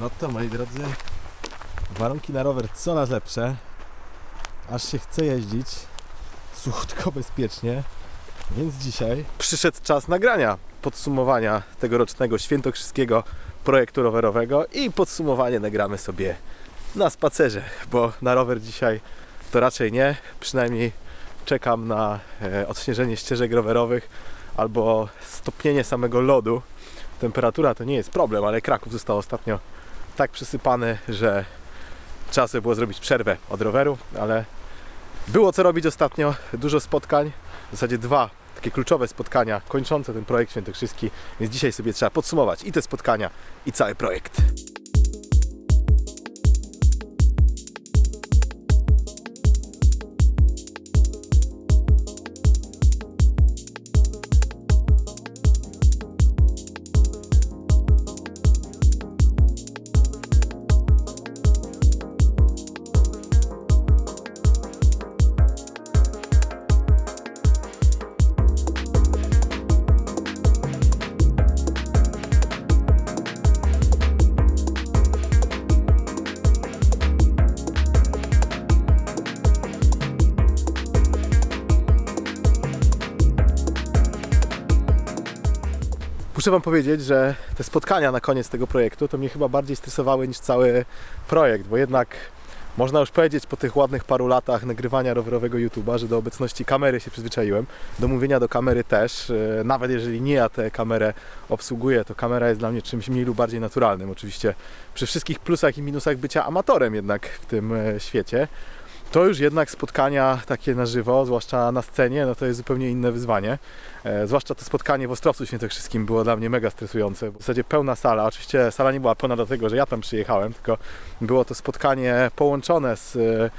No to moi drodzy, warunki na rower coraz lepsze. Aż się chce jeździć suchutko, bezpiecznie. Więc dzisiaj przyszedł czas nagrania podsumowania tegorocznego świętokrzyskiego projektu rowerowego i podsumowanie nagramy sobie na spacerze, bo na rower dzisiaj to raczej nie. Przynajmniej czekam na e, odśnieżenie ścieżek rowerowych albo stopnienie samego lodu. Temperatura to nie jest problem, ale Kraków został ostatnio tak przysypany, że trzeba sobie było zrobić przerwę od roweru, ale było co robić ostatnio, dużo spotkań, w zasadzie dwa takie kluczowe spotkania kończące ten projekt świętokrzyski, więc dzisiaj sobie trzeba podsumować i te spotkania, i cały projekt. Muszę Wam powiedzieć, że te spotkania na koniec tego projektu to mnie chyba bardziej stresowały niż cały projekt, bo jednak można już powiedzieć po tych ładnych paru latach nagrywania rowerowego YouTube'a, że do obecności kamery się przyzwyczaiłem, do mówienia do kamery też. E, Nawet jeżeli nie ja tę kamerę obsługuję, to kamera jest dla mnie czymś mniej lub bardziej naturalnym. Oczywiście przy wszystkich plusach i minusach bycia amatorem jednak w tym e, świecie. To już jednak spotkania takie na żywo, zwłaszcza na scenie, no to jest zupełnie inne wyzwanie. E, zwłaszcza to spotkanie w Ostrowcu Świętokrzyskim było dla mnie mega stresujące. W zasadzie pełna sala. Oczywiście sala nie była pełna dlatego, że ja tam przyjechałem, tylko było to spotkanie połączone z e,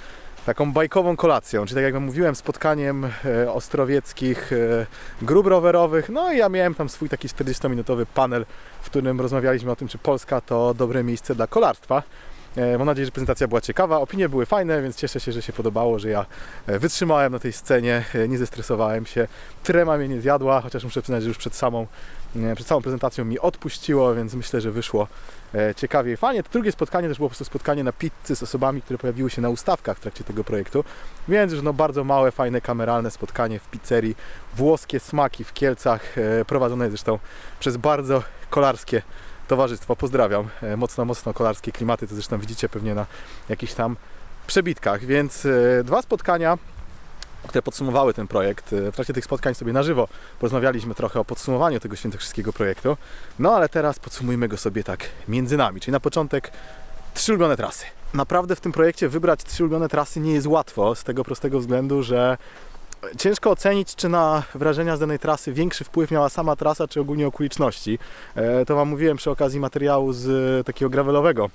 taką bajkową kolacją, czyli tak jak mówiłem, spotkaniem e, ostrowieckich e, grup rowerowych. No i ja miałem tam swój taki 40-minutowy panel, w którym rozmawialiśmy o tym, czy Polska to dobre miejsce dla kolarstwa. E, Mam nadzieję, że prezentacja była ciekawa. Opinie były fajne, więc cieszę się, że się podobało, że ja e, wytrzymałem na tej scenie, e, nie zestresowałem się. Trema mnie nie zjadła, chociaż muszę przyznać, że już przed samą, przed samą prezentacją mi odpuściło, więc myślę, że wyszło ciekawie i fajnie. To drugie spotkanie też było po prostu spotkanie na pizzy z osobami, które pojawiły się na ustawkach w trakcie tego projektu, więc już no bardzo małe, fajne, kameralne spotkanie w pizzerii Włoskie Smaki w Kielcach, prowadzone zresztą przez bardzo kolarskie towarzystwo. Pozdrawiam. E, Mocno, mocno kolarskie klimaty, to zresztą widzicie pewnie na jakichś tam przebitkach. Więc e, dwa spotkania, które podsumowały ten projekt. E, W trakcie tych spotkań sobie na żywo porozmawialiśmy trochę o podsumowaniu tego świętokrzyskiego projektu. No ale teraz podsumujmy go sobie tak między nami. Czyli na początek trzy ulubione trasy. Naprawdę w tym projekcie wybrać trzy ulubione trasy nie jest łatwo, z tego prostego względu, że ciężko ocenić, czy na wrażenia z danej trasy większy wpływ miała sama trasa, czy ogólnie okoliczności. E, To Wam mówiłem przy okazji materiału z e, takiego gravelowego,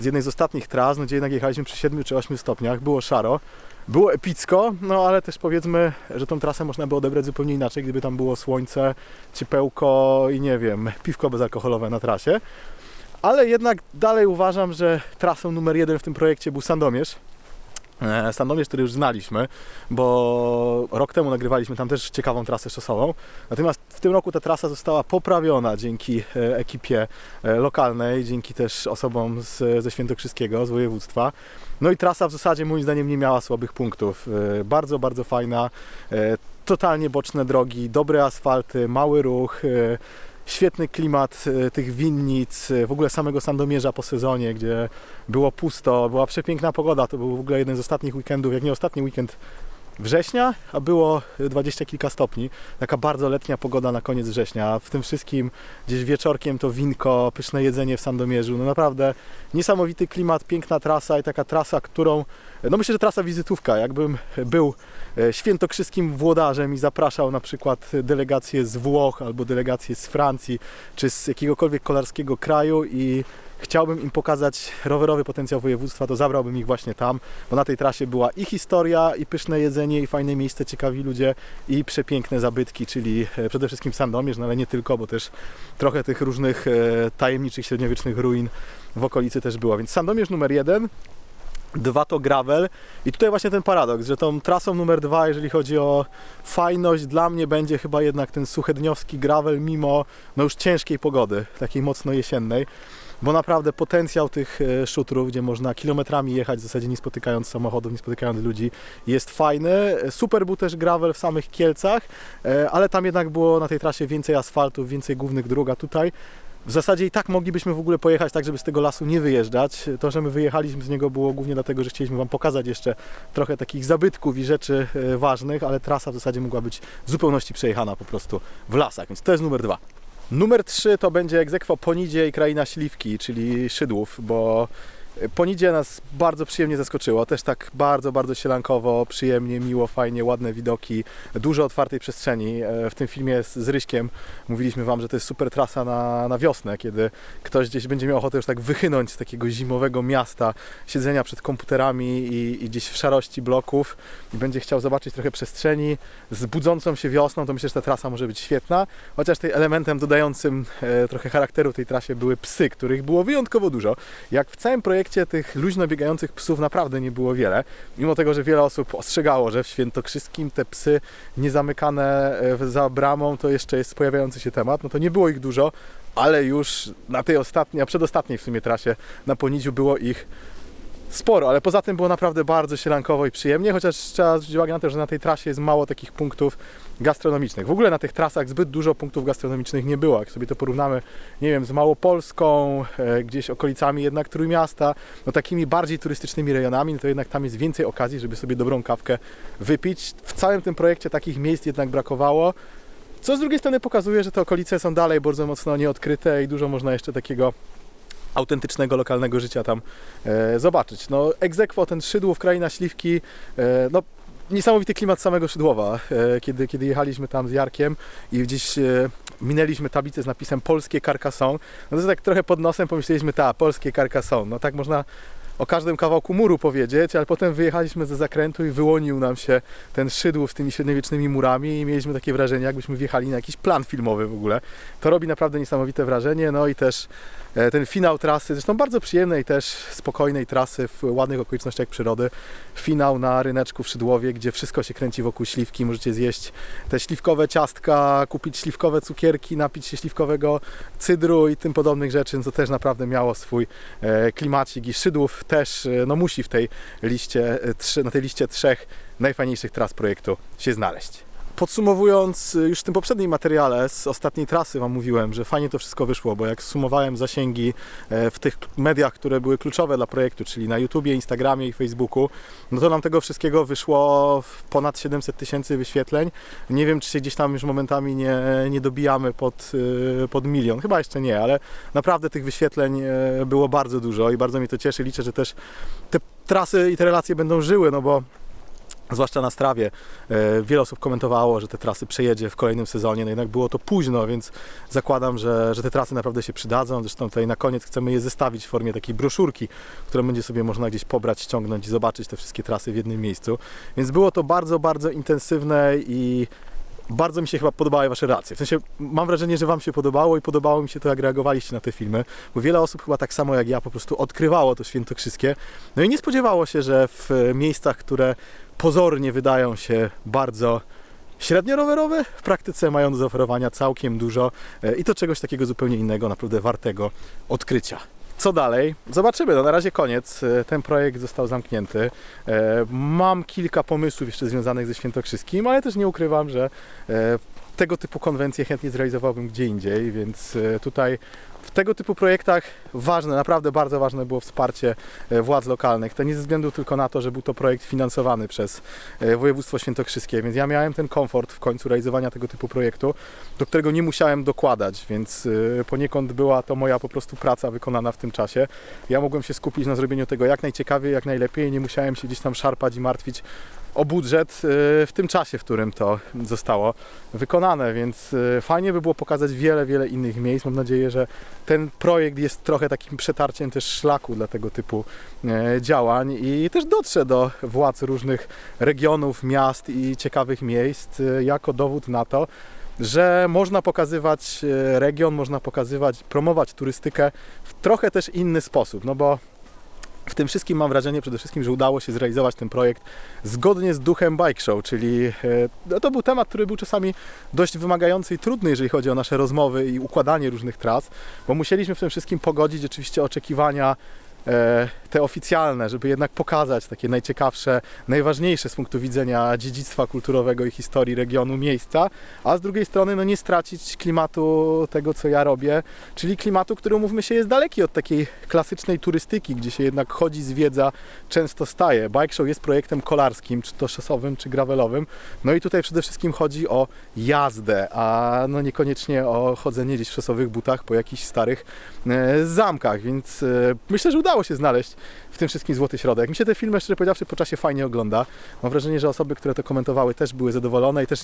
z jednej z ostatnich tras, no, gdzie jednak jechaliśmy przy 7 czy 8 stopniach, było szaro, było epicko, no ale też powiedzmy, że tą trasę można by odebrać zupełnie inaczej, gdyby tam było słońce, ciepełko i nie wiem, piwko bezalkoholowe na trasie. Ale jednak dalej uważam, że trasą numer jeden w tym projekcie był Sandomierz. E, Sandomierz, który już znaliśmy, bo rok temu nagrywaliśmy tam też ciekawą trasę szosową. Natomiast w tym roku ta trasa została poprawiona dzięki e, ekipie e, lokalnej, dzięki też osobom z, ze Świętokrzyskiego, z województwa. No i trasa w zasadzie moim zdaniem nie miała słabych punktów. Bardzo, bardzo fajna, totalnie boczne drogi, dobre asfalty, mały ruch, świetny klimat e, tych winnic, e, w ogóle samego Sandomierza po sezonie, gdzie było pusto, była przepiękna pogoda. To był w ogóle jeden z ostatnich weekendów, jak nie ostatni weekend września, a było dwadzieścia kilka stopni. Taka bardzo letnia pogoda na koniec września. W tym wszystkim gdzieś wieczorkiem to winko, pyszne jedzenie w Sandomierzu. No naprawdę niesamowity klimat, piękna trasa i taka trasa, którą, no myślę, że trasa wizytówka. Jakbym był e, świętokrzyskim włodarzem i zapraszał na przykład delegację z Włoch albo delegację z Francji, czy z jakiegokolwiek kolarskiego kraju i chciałbym im pokazać rowerowy potencjał województwa, to zabrałbym ich właśnie tam, bo na tej trasie była i historia, i pyszne jedzenie, i fajne miejsce, ciekawi ludzie, i przepiękne zabytki, czyli e, przede wszystkim Sandomierz, no ale nie tylko, bo też trochę tych różnych e, tajemniczych średniowiecznych ruin w okolicy też było. Więc Sandomierz numer jeden, Dwa to gravel i tutaj właśnie ten paradoks, że tą trasą numer dwa, jeżeli chodzi o fajność, dla mnie będzie chyba jednak ten suchedniowski gravel mimo no już ciężkiej pogody, takiej mocno jesiennej. Bo naprawdę potencjał tych e, szutrów, gdzie można kilometrami jechać w zasadzie nie spotykając samochodów, nie spotykając ludzi, jest fajny. E, Super był też gravel w samych Kielcach, e, ale tam jednak było na tej trasie więcej asfaltu, więcej głównych dróg, a tutaj w zasadzie i tak moglibyśmy w ogóle pojechać tak, żeby z tego lasu nie wyjeżdżać. To, że my wyjechaliśmy z niego było głównie dlatego, że chcieliśmy Wam pokazać jeszcze trochę takich zabytków i rzeczy ważnych, ale trasa w zasadzie mogła być w zupełności przejechana po prostu w lasach, więc to jest numer dwa. Numer trzy to będzie egzekwo Ponidzie i Kraina Śliwki, czyli Szydłów, bo Ponidzie nas bardzo przyjemnie zaskoczyło. Też tak bardzo, bardzo sielankowo, przyjemnie, miło, fajnie, ładne widoki, dużo otwartej przestrzeni. E, W tym filmie z, z Ryśkiem mówiliśmy Wam, że to jest super trasa na, na wiosnę, kiedy ktoś gdzieś będzie miał ochotę już tak wychynąć z takiego zimowego miasta, siedzenia przed komputerami i, i gdzieś w szarości bloków i będzie chciał zobaczyć trochę przestrzeni z budzącą się wiosną, to myślę, że ta trasa może być świetna. Chociaż tym elementem dodającym e, trochę charakteru tej trasie były psy, których było wyjątkowo dużo. Jak w całym projekcie tych luźno biegających psów naprawdę nie było wiele, mimo tego, że wiele osób ostrzegało, że w Świętokrzyskim te psy niezamykane e, za bramą to jeszcze jest pojawiający się temat, no to nie było ich dużo, ale już na tej ostatniej, a przedostatniej w sumie trasie na Poniciu było ich sporo, ale poza tym było naprawdę bardzo sielankowo i przyjemnie, chociaż trzeba zwrócić uwagę na to, że na tej trasie jest mało takich punktów gastronomicznych. W ogóle na tych trasach zbyt dużo punktów gastronomicznych nie było. Jak sobie to porównamy, nie wiem, z Małopolską, e, gdzieś okolicami jednak Trójmiasta, no takimi bardziej turystycznymi rejonami, no to jednak tam jest więcej okazji, żeby sobie dobrą kawkę wypić. W całym tym projekcie takich miejsc jednak brakowało. Co z drugiej strony pokazuje, że te okolice są dalej bardzo mocno nieodkryte i dużo można jeszcze takiego autentycznego, lokalnego życia tam e, zobaczyć. No, egzekwo, ten Szydłów, kraina Śliwki, e, no niesamowity klimat samego Szydłowa, e, kiedy, kiedy jechaliśmy tam z Jarkiem i gdzieś e, minęliśmy tablicę z napisem Polskie Carcassonne, no to tak trochę pod nosem pomyśleliśmy, ta, Polskie Carcassonne, no tak można o każdym kawałku muru powiedzieć, ale potem wyjechaliśmy ze zakrętu i wyłonił nam się ten Szydłów z tymi średniowiecznymi murami i mieliśmy takie wrażenie, jakbyśmy wjechali na jakiś plan filmowy w ogóle. To robi naprawdę niesamowite wrażenie, no i też e, ten finał trasy, zresztą bardzo przyjemnej też, spokojnej trasy w ładnych okolicznościach przyrody. Finał na ryneczku w Szydłowie, gdzie wszystko się kręci wokół śliwki. Możecie zjeść te śliwkowe ciastka, kupić śliwkowe cukierki, napić się śliwkowego cydru i tym podobnych rzeczy, to też naprawdę miało swój e, klimacik i Szydłów też e, no, musi w tej liście, e, na tej liście trzech najfajniejszych tras projektu się znaleźć. Podsumowując, y, już w tym poprzednim materiale z ostatniej trasy Wam mówiłem, że fajnie to wszystko wyszło, bo jak sumowałem zasięgi e, w tych mediach, które były kluczowe dla projektu, czyli na YouTubie, Instagramie i Facebooku, no to nam tego wszystkiego wyszło ponad 700 tysięcy wyświetleń. Nie wiem, czy się gdzieś tam już momentami nie, nie dobijamy pod, y, pod milion. Chyba jeszcze nie, ale naprawdę tych wyświetleń e, było bardzo dużo i bardzo mnie to cieszy. Liczę, że też te trasy i te relacje będą żyły, no bo zwłaszcza na strawie. E, Wiele osób komentowało, że te trasy przejedzie w kolejnym sezonie, no jednak było to późno, więc zakładam, że, że te trasy naprawdę się przydadzą. Zresztą tutaj na koniec chcemy je zestawić w formie takiej broszurki, którą będzie sobie można gdzieś pobrać, ściągnąć i zobaczyć te wszystkie trasy w jednym miejscu. Więc było to bardzo, bardzo intensywne i bardzo mi się chyba podobały Wasze reakcje. W sensie mam wrażenie, że Wam się podobało i podobało mi się to, jak reagowaliście na te filmy, bo wiele osób chyba tak samo jak ja po prostu odkrywało to świętokrzyskie. No i nie spodziewało się, że w miejscach, które pozornie wydają się bardzo średnio rowerowe, w praktyce mają do zaoferowania całkiem dużo e, i to czegoś takiego zupełnie innego, naprawdę wartego odkrycia. Co dalej? Zobaczymy. No na razie koniec. E, Ten projekt został zamknięty. E, Mam kilka pomysłów jeszcze związanych ze Świętokrzyskim, ale też nie ukrywam, że e, tego typu konwencje chętnie zrealizowałbym gdzie indziej, więc tutaj w tego typu projektach ważne, naprawdę bardzo ważne było wsparcie e, władz lokalnych. To nie ze względu tylko na to, że był to projekt finansowany przez e, województwo świętokrzyskie, więc ja miałem ten komfort w końcu realizowania tego typu projektu, do którego nie musiałem dokładać, więc e, poniekąd była to moja po prostu praca wykonana w tym czasie. Ja mogłem się skupić na zrobieniu tego jak najciekawiej, jak najlepiej, nie musiałem się gdzieś tam szarpać i martwić o budżet w tym czasie, w którym to zostało wykonane, więc fajnie by było pokazać wiele, wiele innych miejsc. Mam nadzieję, że ten projekt jest trochę takim przetarciem też szlaku dla tego typu e, działań i też dotrze do władz różnych regionów, miast i ciekawych miejsc e, jako dowód na to, że można pokazywać e, region, można pokazywać, promować turystykę w trochę też inny sposób, no bo w tym wszystkim mam wrażenie przede wszystkim, że udało się zrealizować ten projekt zgodnie z duchem Bike Show, czyli e, no to był temat, który był czasami dość wymagający i trudny, jeżeli chodzi o nasze rozmowy i układanie różnych tras, bo musieliśmy w tym wszystkim pogodzić oczywiście oczekiwania te oficjalne, żeby jednak pokazać takie najciekawsze, najważniejsze z punktu widzenia dziedzictwa kulturowego i historii regionu miejsca, a z drugiej strony no nie stracić klimatu tego, co ja robię, czyli klimatu, który umówmy się jest daleki od takiej klasycznej turystyki, gdzie się jednak chodzi, zwiedza, często staje. Bike Show jest projektem kolarskim, czy to szosowym, czy gravelowym, no i tutaj przede wszystkim chodzi o jazdę, a no niekoniecznie o chodzenie gdzieś w szosowych butach po jakichś starych e, zamkach, więc e, myślę, że udało się znaleźć w tym wszystkim złoty środek. Mi się te filmy, szczerze powiedziawszy, po czasie fajnie ogląda. Mam wrażenie, że osoby, które to komentowały, też były zadowolone i też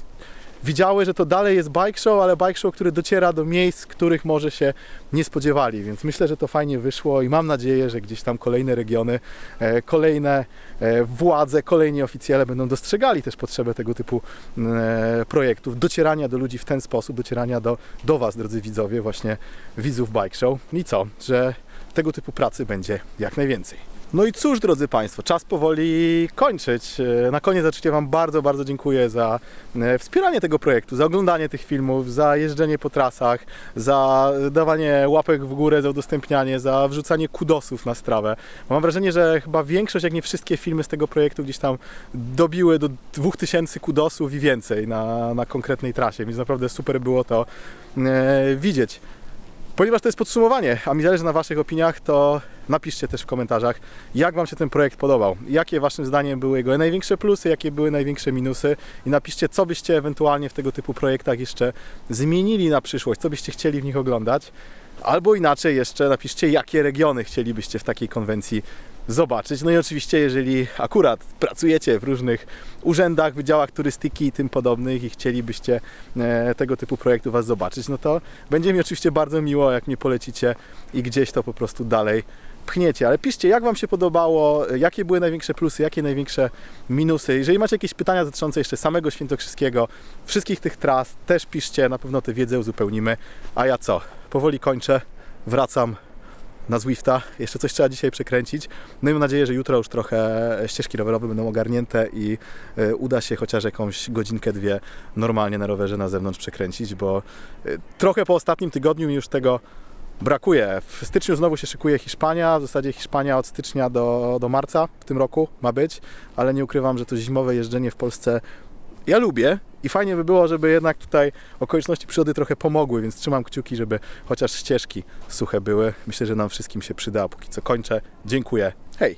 widziały, że to dalej jest bike show, ale bike show, który dociera do miejsc, których może się nie spodziewali, więc myślę, że to fajnie wyszło i mam nadzieję, że gdzieś tam kolejne regiony, e, kolejne e, władze, kolejni oficjele będą dostrzegali też potrzebę tego typu e, projektów, docierania do ludzi w ten sposób, docierania do, do Was, drodzy widzowie, właśnie widzów bike show. I co, że tego typu pracy będzie jak najwięcej. No i cóż, drodzy Państwo, czas powoli kończyć. E, Na koniec oczywiście Wam bardzo, bardzo dziękuję za e, wspieranie tego projektu, za oglądanie tych filmów, za jeżdżenie po trasach, za dawanie łapek w górę, za udostępnianie, za wrzucanie kudosów na strawę. Mam wrażenie, że chyba większość, jak nie wszystkie filmy z tego projektu gdzieś tam dobiły do 2000 kudosów i więcej na, na konkretnej trasie, więc naprawdę super było to e, widzieć. Ponieważ to jest podsumowanie, a mi zależy na Waszych opiniach, to napiszcie też w komentarzach, jak Wam się ten projekt podobał. Jakie Waszym zdaniem były jego największe plusy, jakie były największe minusy i napiszcie, co byście ewentualnie w tego typu projektach jeszcze zmienili na przyszłość, co byście chcieli w nich oglądać. Albo inaczej jeszcze napiszcie, jakie regiony chcielibyście w takiej konwencji zobaczyć. No i oczywiście, jeżeli akurat pracujecie w różnych urzędach, wydziałach turystyki i tym podobnych i chcielibyście e, tego typu projektu Was zobaczyć, no to będzie mi oczywiście bardzo miło, jak mnie polecicie i gdzieś to po prostu dalej pchniecie. Ale piszcie, jak Wam się podobało, jakie były największe plusy, jakie największe minusy. Jeżeli macie jakieś pytania dotyczące jeszcze samego Świętokrzyskiego, wszystkich tych tras, też piszcie, na pewno tę wiedzę uzupełnimy. A ja co? Powoli kończę, wracam na Zwifta. Jeszcze coś trzeba dzisiaj przekręcić. No i mam nadzieję, że jutro już trochę ścieżki rowerowe będą ogarnięte i e, uda się chociaż jakąś godzinkę, dwie normalnie na rowerze na zewnątrz przekręcić, bo e, trochę po ostatnim tygodniu mi już tego brakuje. W styczniu znowu się szykuje Hiszpania. W zasadzie Hiszpania od stycznia do, do marca w tym roku ma być, ale nie ukrywam, że to zimowe jeżdżenie w Polsce ja lubię i fajnie by było, żeby jednak tutaj okoliczności przyrody trochę pomogły, więc trzymam kciuki, żeby chociaż ścieżki suche były. Myślę, że nam wszystkim się przyda. Póki co kończę. Dziękuję. Hej!